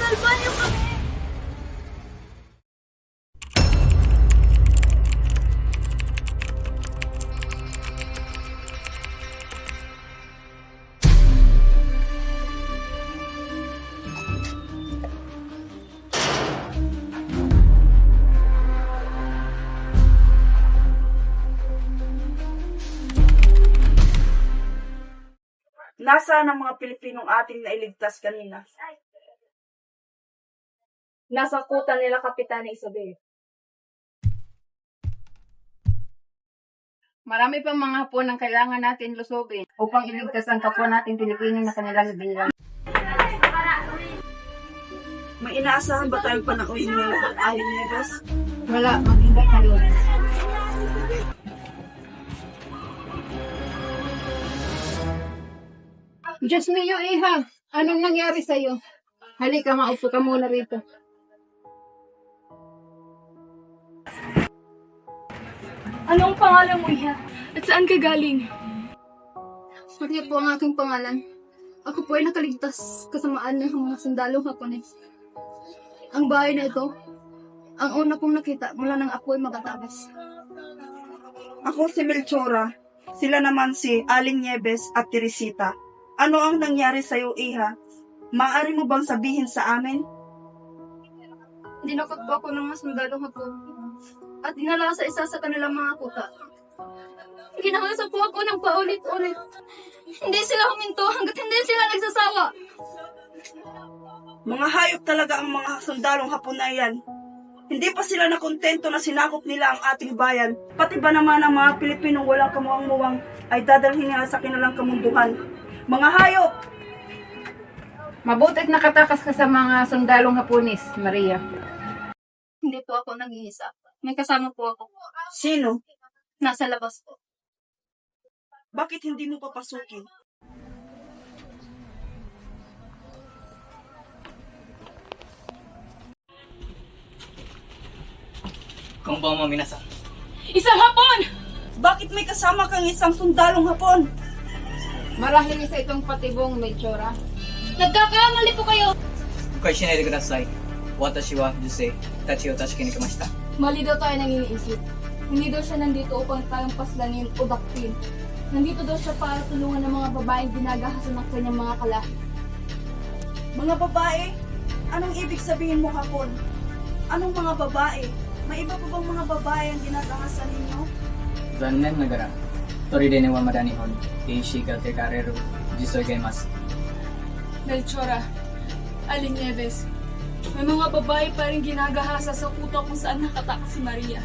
Salva niyo kami! Nasaan ang mga Pilipinong ating nailigtas kanina? Nasa kuta nila Kapitana Isabel. Marami pang mga hapon ang kailangan natin lusubin upang iligtas ang kapwa nating Pilipino na kanilang bilang. May inaasahan ba tayong panauhin ng Aling Nieves? Wala, mag-ingat kayo. Diyos niyo, Iha. Anong nangyari sa'yo? Halika, maupo ka muna rito. Ano ang pangalan mo, Iha? At saan ka galing? Maria po ang aking pangalan. Ako po ay nakaligtas kasamaan ng mga sundalong Hapones. Ang bahay na ito, ang una kong nakita mula ng apoy magatabas. Ako si Melchora. Sila naman si Aling Nieves at Teresita. Ano ang nangyari sa'yo, Iha? Maaari mo bang sabihin sa amin? Dinakot po ako ng mga sundalong Hapon at dinala sa isa sa kanilang mga kuta. Ginahasa po ako ng paulit-ulit. Hindi sila huminto hanggat hindi sila nagsasawa. Mga hayop talaga ang mga sundalong hapon na yan. Hindi pa sila nakontento na sinakop nila ang ating bayan. Pati ba naman ang mga Pilipinong walang kamuang-muwang ay dadalhin nila sa kanilang kamunduhan. Mga hayop! Mabutit nakatakas ka sa mga sundalong hapunis, Maria. Hindi po ako nag-iisa. May kasama po ako. Sino? Nasa labas po. Bakit hindi mo papasukin? Konbanwa minasan. Isang hapon! Bakit may kasama kang isang sundalong hapon? Marahil isa itong patibong Melchora. Nagkakamali po kayo! 誤解しないでください。私は女性たちを助けに来ました。 Mali daw tayo nang iniisip. Hindi daw siya nandito upang tayong paslanin o dakpin. Nandito daw siya para tulungan ng mga babaeng ginagahasan ng kanyang mga kala. Mga babae? Anong ibig sabihin mo, Kapon? Anong mga babae? May iba pa bang mga babae ang ginagahasan ninyo? Zannen nagara. Toride ne wa madanihon. Eishi ga te kareru. Jisoy gaimasu. Melchora. Alinyeves may mga babae pa rin ginagahasa sa kuta kung saan nakatakas si Maria.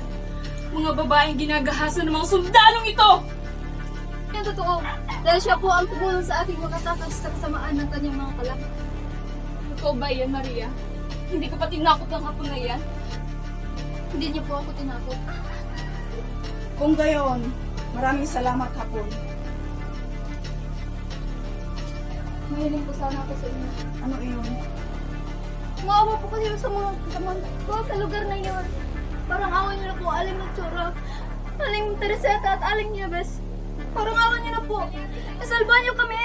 Mga babaeng ginagahasa ng mga sundalong ito! Yan totoo. Dahil siya po ang tumulong sa ating makatakas sa kasamaan ng kanyang mga kalaki. Ikaw ba yan, Maria? Hindi ka pa tinakot ng hapon na yan? Hindi niyo po ako tinakot. Kung gayon, maraming salamat hapon. Mahiling po sana ako sa inyo. Ano iyon? Maawa po kayo sa mga kasama ko sa lugar na yun. Parang awa niyo na po, Aling Matsura. Aling Tereseta at Aling Nieves. Parang awa niyo na po. Isalba niyo kami.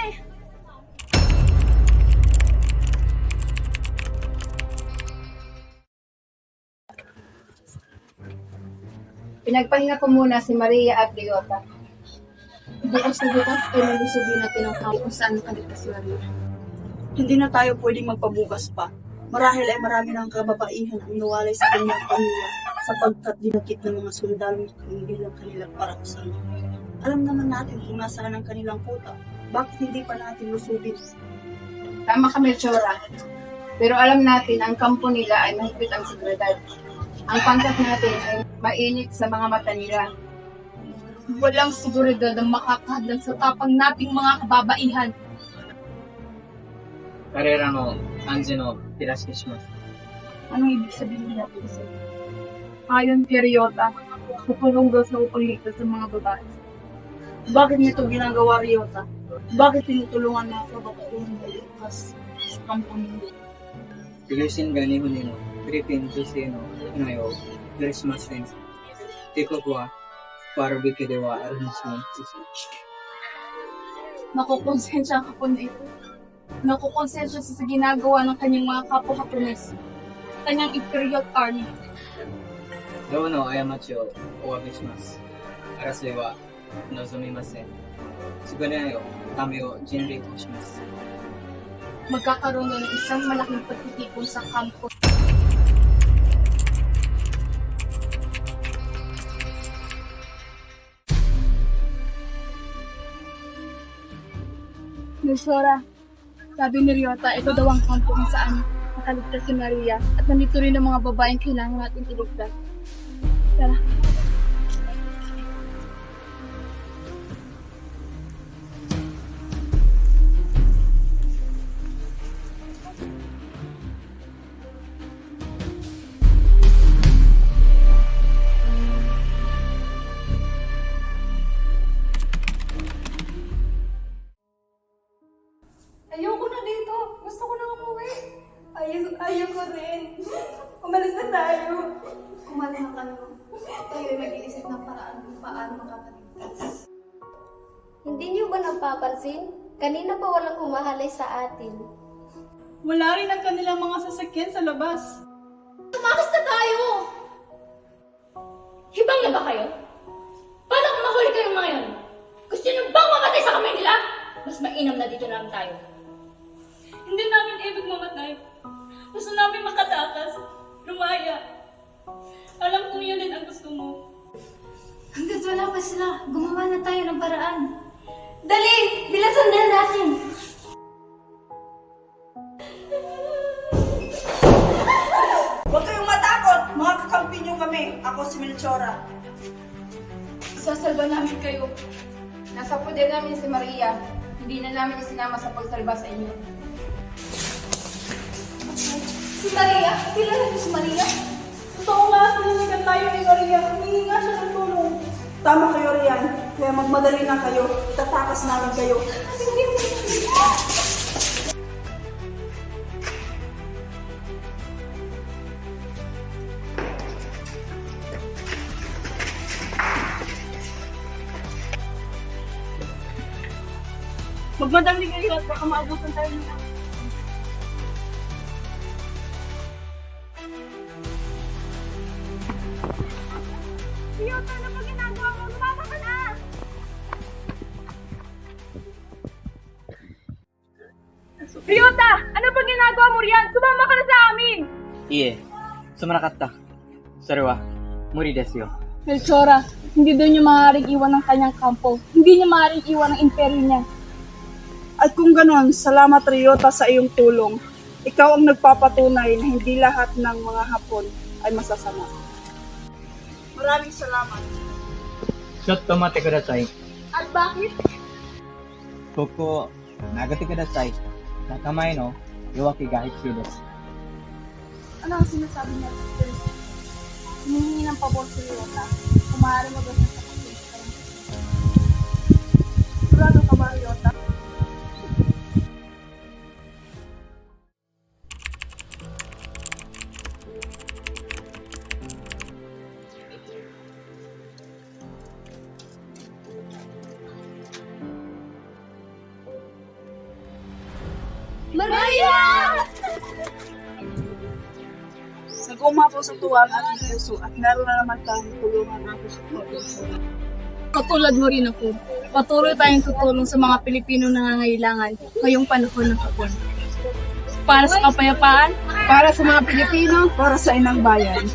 Pinagpahinga ko muna si Maria at Leota. Bukas na bukas ay malusubin natin ang kung saan nakaligtas si Maria. Hindi na tayo pwedeng magpabukas pa. Marahil ay marami ng kababaihan ang nawalay sa kanyang pamilya sapagkat dinakit ng mga sundalong kanilang ang kanilang paraksan. Alam naman natin kung nasaan ang kanilang puta. Bakit hindi pa natin lusubin? Tama ka, Melchora. Pero alam natin, ang kampo nila ay mahigpit ang seguridad. Ang pangkat natin ay mainit sa mga mata nila. Walang seguridad ang makakadlan sa tapang nating mga kababaihan. Karera mo, Angelo, Pirasismo. Anong ibig sabihin natin sir? Ayon kay Ryota, kukulong daw sa upangligtas ng mga babae. Bakit nito ginagawa Ryota? Bakit tinutulungan na ako babaeng maligtas sa kampong nito? Pilasin ganimo nino, Griffin, Jusino, Nayo, Christmas Sense, Tikokwa, ah, Parubik Kedewa, Armas Sense. Nakukonsensya ka po na ito nakukonsensya siya sa ginagawa ng kanyang mga kapwa-kapulis. Kanyang Imperial Army. Do no, I am macho, o abishimasu. Arasui wa nozumimasen. Sugunay o kami o generate. Magkakaroon ng isang malaking pagtitipon sa kampo. Yusora, sabi ni Ryota, ito daw ang kampo kung saan nakaligtas si Maria at nandito rin ang mga babaeng kailangan natin iligtas. Tara. Ayoko na dito. Gusto ko na umuwi. Ayaw, ayoko rin. Umalis na tayo. Kumalma kayo. Tayo ay mag-iisip ng paraan kung paano makakaligtas. Hindi niyo ba napapansin? Kanina pa walang humahalay sa atin. Wala rin ang kanilang mga sasakyan sa labas. Tumakas na tayo! Hibang na ba kayo? Paano kung mahuli kayong mga yun? Gusto niyo bang mamatay sa kamay nila? Mas mainam na dito na lang tayo. Hindi namin ibig mamatay. Gusto namin makatakas. Lumaya. Alam kong yun din ang gusto mo. Hanggat wala pa sila, gumawa na tayo ng paraan. Dali! Bilasan na natin! Huwag kayong matakot! Mga kakampi niyo kami. Ako si Melchora. Sasalba namin kayo. Nasa poder namin si Maria. Hindi na namin isinama sa pagsalba sa inyo. Si Maria! Kilala niyo si Maria? Totoo nga, pininigan tayo ni Maria. Humingi nga siya ng tulong. Tama kayo, Rian. Kaya magmadali na kayo. Itatakas namin kayo. Magmadali kayo at baka maabutan tayo ng Ano ba ginagawa mo? Lumabas! Ryota! Ano ba ginagawa mo riyan? Sumama ka na sa amin! Iye, sumanakatta. Sarwa, muri desyo. Melchora, hindi daw niya maaaring iwan ng kanyang kampo. Hindi niya maaaring iwan ang imperyo niya. At kung ganon, salamat Ryota sa iyong tulong. Ikaw ang nagpapatunay na hindi lahat ng mga Hapon ay masasama. Maraming salamat. ちょっと待ってください。 At bakit? ここを投げてください。仲間への弱気が必要です。 Ano ang sinasabi niya? Hinihingi ng pabor si Ryota. Kung maaaring magastos sa pagkita. Sigurado ka ba, Ryota? Maria! Naguma po sa tuwa ang ating puso at meron na naman tayong tulungan ako sa puso. Katulad mo rin ako. Patuloy tayong tutulong sa mga Pilipino na nangangailangan ngayong panahon ng hapon. Para sa kapayapaan, Para sa mga Pilipino, Para sa inang bayan.